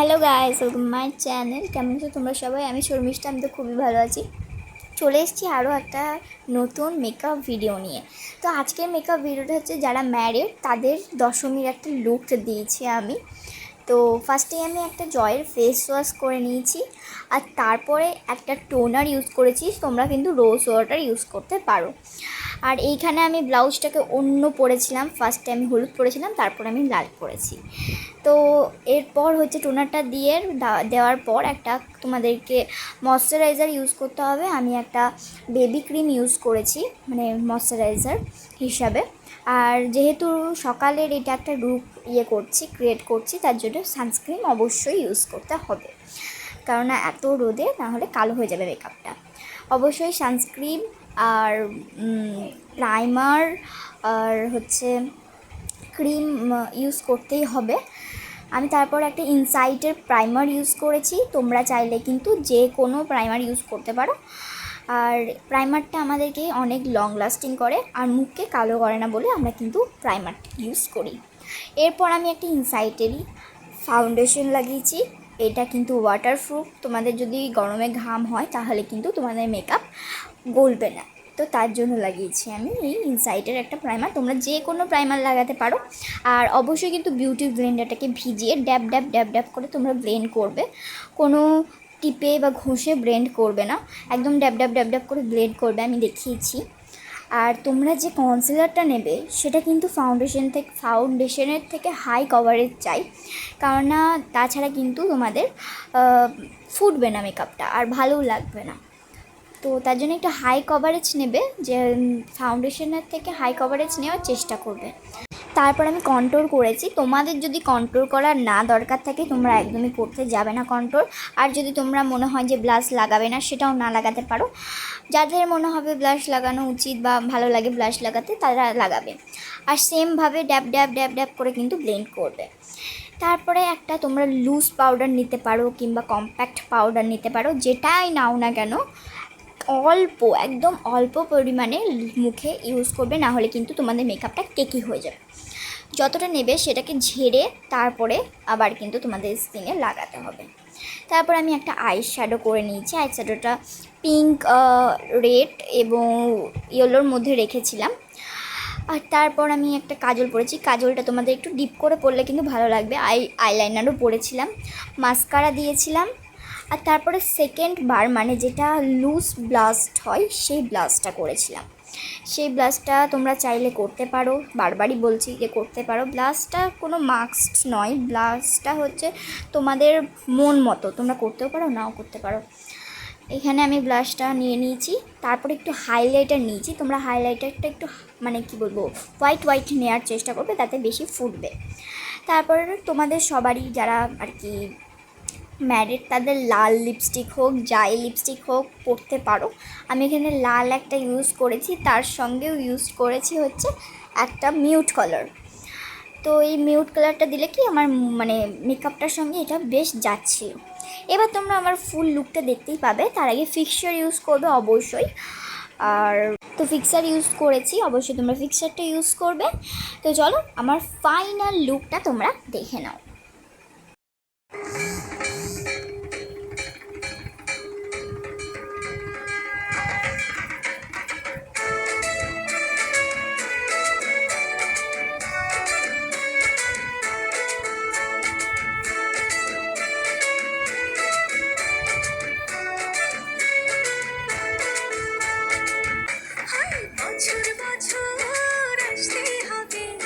Hello guys, welcome my channel. কেমন আছো তোমরা সবাই? আমি শর্মিষ্ঠা, আমি তো খুবই ভালো আছি। চলে এসেছি আরও একটা নতুন মেকআপ ভিডিও নিয়ে। তো আজকের মেকআপ ভিডিওটা হচ্ছে যারা ম্যারিড তাদের দশমীর একটা লুক দিয়েছি আমি। তো ফার্স্টেই আমি একটা জয়ের ফেস ওয়াশ করে নিয়েছি, আর তারপরে একটা টোনার ইউজ করেছি। তোমরা কিন্তু রোজ ওয়াটার ইউজ করতে পারো। আর এইখানে আমি ব্লাউজটাকে অন্য পরেছিলাম। ফার্স্টে আমি হলুদ পরেছিলাম, তারপর আমি লাল পরেছি। তো এরপর হচ্ছে টোনারটা দিয়ে দেওয়ার পর একটা তোমাদেরকে ময়শ্চারাইজার ইউজ করতে হবে। আমি একটা বেবি ক্রিম ইউজ করেছি মানে ময়শ্চারাইজার হিসাবে। আর যেহেতু সকালের এটা একটা রূপ ইয়ে করছি ক্রিয়েট করছি, তার জন্য সানস্ক্রিন অবশ্যই ইউজ করতে হবে। কারণ এত রোদে না হলে কালো হয়ে যাবে মেকআপটা অবশ্যই সানস্ক্রিন আর প্রাইমার আর হচ্ছে ক্রিম ইউজ করতেই হবে। আমি তারপর একটা ইনসাইটের প্রাইমার ইউজ করেছি। তোমরা চাইলে কিন্তু যে কোনো প্রাইমার ইউজ করতে পারো। আর প্রাইমারটা আমাদেরকে অনেক লং লাস্টিং করে আর মুখকে কালো করে না বলে আমরা কিন্তু প্রাইমার ইউজ করি। এরপর আমি একটা ইনসাইটেরই ফাউন্ডেশন লাগিয়েছি। এটা কিন্তু ওয়াটারপ্রুফ তোমাদের যদি গরমে ঘাম হয়, তাহলে কিন্তু তোমাদের মেকআপ গলবে না। তো তার জন্য লাগিয়েছি আমি এই ইনসাইটের একটা প্রাইমার তোমরা যে কোনো প্রাইমার লাগাতে পারো। আর অবশ্যই কিন্তু বিউটি ব্লেন্ডারটাকে ভিজিয়ে ড্যাব ড্যাব ড্যাব ড্যাব করে তোমরা ব্লেন্ড করবে। কোনো টিপে বা ঘষে ব্লেন্ড করবে না। একদম ড্যাব ড্যাব ড্যাব ড্যাব করে ব্লেন্ড করবে। আমি দেখিয়েছি। আর তোমরা যে কনসিলারটা নেবে, সেটা কিন্তু ফাউন্ডেশন থেকে ফাউন্ডেশনের থেকে হাই কভারেজ চাই। কারণ না, তাছাড়া কিন্তু তোমাদের ফুটবে না মেকআপটা আর ভালোও লাগবে না। তো তার জন্য একটু হাই কভারেজ নেবে, যে ফাউন্ডেশনের থেকে হাই কভারেজ নেওয়ার চেষ্টা করবে। তারপর আমি কন্ট্রোল করেছি। তোমাদের যদি কন্ট্রোল করার না দরকার থাকে, তোমরা একদমই করতে যাবে না কন্ট্রোল আর যদি তোমরা মনে হয় যে ব্লাশ লাগাবে না, সেটাও না লাগাতে পারো। যাদের মনে হবে ব্লাশ লাগানো উচিত বা ভালো লাগে ব্লাশ লাগাতে, তারা লাগাবে। আর সেমভাবে ড্যাব ড্যাব ড্যাব ড্যাব করে কিন্তু ব্লেন্ড করবে। তারপরে একটা তোমরা লুজ পাউডার নিতে পারো কিংবা কম্প্যাক্ট পাউডার নিতে পারো, যেটাই নাও না কেন, অল্প, একদম অল্প পরিমাণে মুখে ইউজ করবে না হলে কিন্তু তোমাদের মেকআপটা কেকি হয়ে যাবে। যতটা নেবে সেটাকে ঝেড়ে তারপরে আবার কিন্তু তোমাদের স্কিনে লাগাতে হবে। তারপর আমি একটা আই শ্যাডো করে নিয়েছি। আই শ্যাডোটা পিঙ্ক রেড এবং ইয়েলোর মধ্যে রেখেছিলাম। আর তারপর আমি একটা কাজল পরেছি। কাজলটা তোমাদের একটু ডিপ করে পরলে কিন্তু ভালো লাগবে। আই আইলাইনারও পরেছিলাম। মাস্কারা দিয়েছিলাম। আর তারপরে সেকেন্ড বার মানে যেটা লুজ ব্লাস্ট হয়, সেই ব্লাস্টটা করেছিলাম। সেই ব্লাস্টটা তোমরা চাইলে করতে পারো। বারবারই বলছি যে করতে পারো। ব্লাস্টটা কোনো মাস্ক নয়। ব্লাস্টটা হচ্ছে তোমাদের মন মতো। তোমরা করতেও পারো, নাও করতে পারো। এখানে আমি ব্লাশটা নিয়ে নিয়েছি। তারপরে একটু হাইলাইটার নিয়েছি। তোমরা হাইলাইটারটা একটু মানে কি বলব, হোয়াইট হোয়াইট নেওয়ার চেষ্টা করবে, তাতে বেশি ফুটবে। তারপরে তোমাদের সবারই যারা আর কি ম্যারিড তাদের লাল লিপস্টিক হোক, যাই লিপস্টিক হোক পরতে পারো। আমি এখানে লাল একটা ইউজ করেছি, তার সঙ্গেও ইউজ করেছি হচ্ছে একটা মিউট কালার তো এই মিউট কালারটা দিলে কি আমার মানে মেকআপটার সঙ্গে এটা বেশ যাচ্ছিল এবার তোমরা আমার ফুল লুকটা দেখতেই পাবে, তার আগে ফিক্সার ইউজ করবে অবশ্যই। আর তো ফিক্সার ইউজ করেছি, অবশ্যই তোমরা ফিক্সারটা ইউজ করবে। তো চলো, আমার ফাইনাল লুকটা তোমরা দেখে নাও। 你好听。